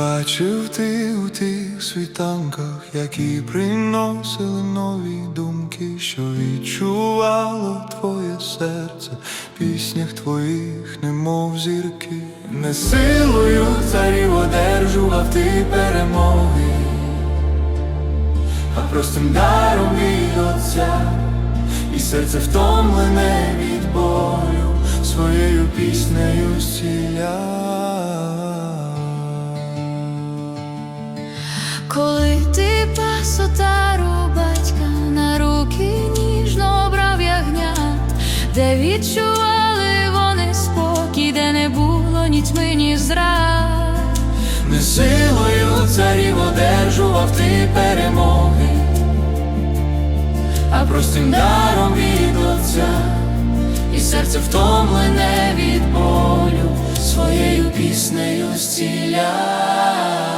Бачив ти у тих світанках, які приносили нові думки, що відчувало твоє серце піснях твоїх, немов зірки. Не силою царів одержував ти перемоги, а простим даром від Отця, і серце втомлене від болю, своєю піснею зціляв. Коли ти пас отару батька на руки ніжно брав ягнят, де відчували вони спокій, де не було ні тьми, ні зрад. Не силою царів одержував ти перемоги, а простим даром від Отця, і серце втомлене від болю, своєю піснею зціляв.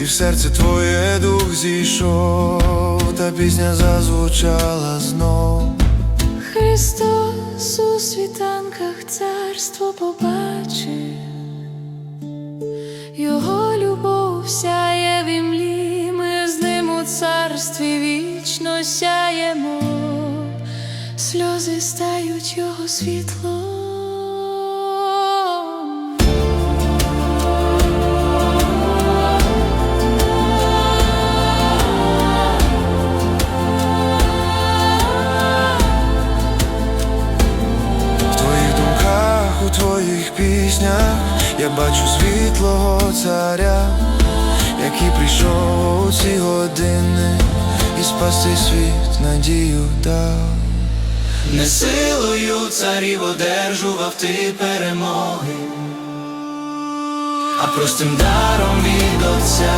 І в серце твоє дух зійшов, та пісня зазвучала знов. Христос у світанках царство побачив, Його любов сяє в імлі, ми з ним у царстві вічно сяємо, сльози стають його світлом. Піснях я бачу світлого царя, який прийшов у ці години і спасти світ надію дав. Не силою царів одержував ти перемоги, а простим даром від Отця,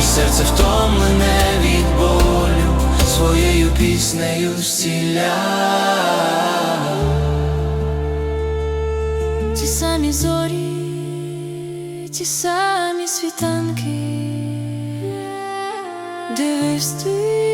і серце втомлене від болю, своєю піснею зціляв. Ті самі зорі, ті самі світанки, дивись ти,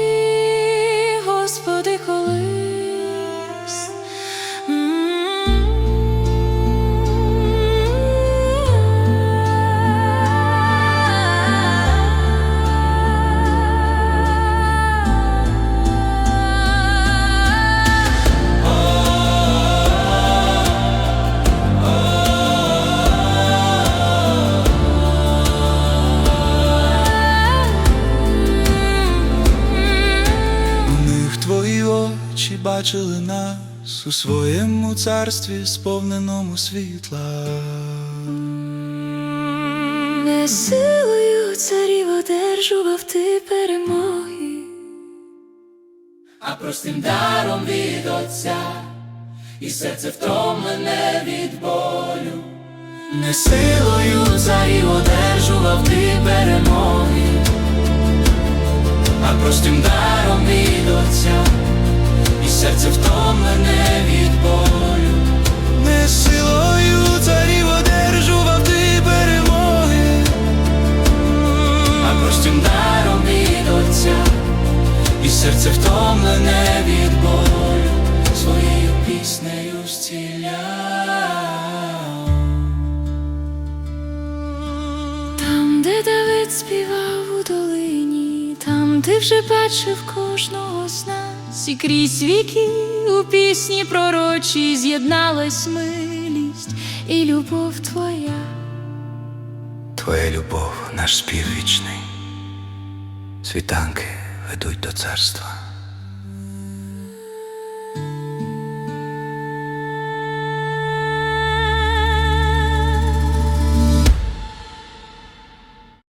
очі бачили нас у своєму царстві, сповненому світла. Не силою царів одержував ти перемоги. А простим даром від Отця, і серце втомлене від болю. Не силою царів одержував ти перемоги, а простим даром від серце втомлене від болю, своєю піснею зціляв. Там, де Давид співав у долині, там ти вже бачив кожного з нас, і крізь віки у пісні пророчій з'єдналась милість і любов твоя. Твоя любов, наш спів вічний, світанки ведуть до царства.